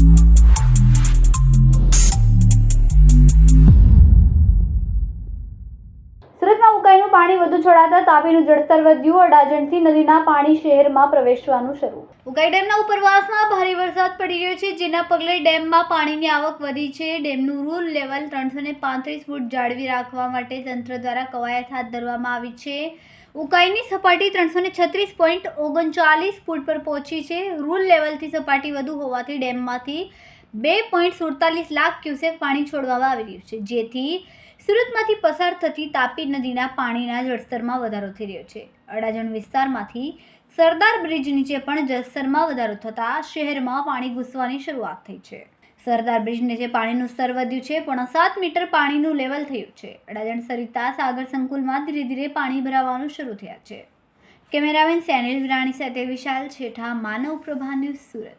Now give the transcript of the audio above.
You. સુરતમાં ઉકાઈનું પાણી વધુ છોડાતા તાપીનું જળસ્તર વધ્યું. અડાજણથી નદીના પાણી શહેરમાં પ્રવેશવાનું શરૂ. ઉકાઈ ડેમના ઉપરવાસમાં ભારે વરસાદ પડી રહ્યો છે, જેના પગલે ડેમમાં પાણીની આવક વધી છે. ડેમનું રૂલ લેવલ ત્રણસો પાંત્રીસ ફૂટ જાળવી રાખવા માટે તંત્ર દ્વારા કવાયત હાથ ધરવામાં આવી છે. ઉકાઈની સપાટી ત્રણસો છત્રીસ પોઈન્ટ ઓગણચાલીસ ફૂટ પર પહોંચી છે. રૂલ લેવલથી સપાટી વધુ હોવાથી ડેમમાંથી બે પોઈન્ટ સુડતાલીસ લાખ ક્યુસેક પાણી છોડવામાં આવી રહ્યું છે, જેથી સુરતમાંથી પસાર થતી તાપી નદીના પાણીના જળસ્તરમાં વધારો થઈ રહ્યો છે. અડાજણ વિસ્તારમાંથી સરદાર બ્રિજ નીચે પણ જળસ્તરમાં વધારો થતાં શહેરમાં પાણી ઘૂસવાની શરૂઆત થઈ છે. સરદાર બ્રિજ નીચે પાણીનું સ્તર વધ્યું છે, પણ સાત મીટર પાણીનું લેવલ થયું છે. અડાજણ સરિતા સાગર સંકુલમાં ધીરે ધીરે પાણી ભરાવાનું શરૂ થયા છે. કેમેરામેન સેનિલ વિરાણી સાથે વિશાલ છેઠા, માનવ પ્રભા ન્યૂઝ સુરત.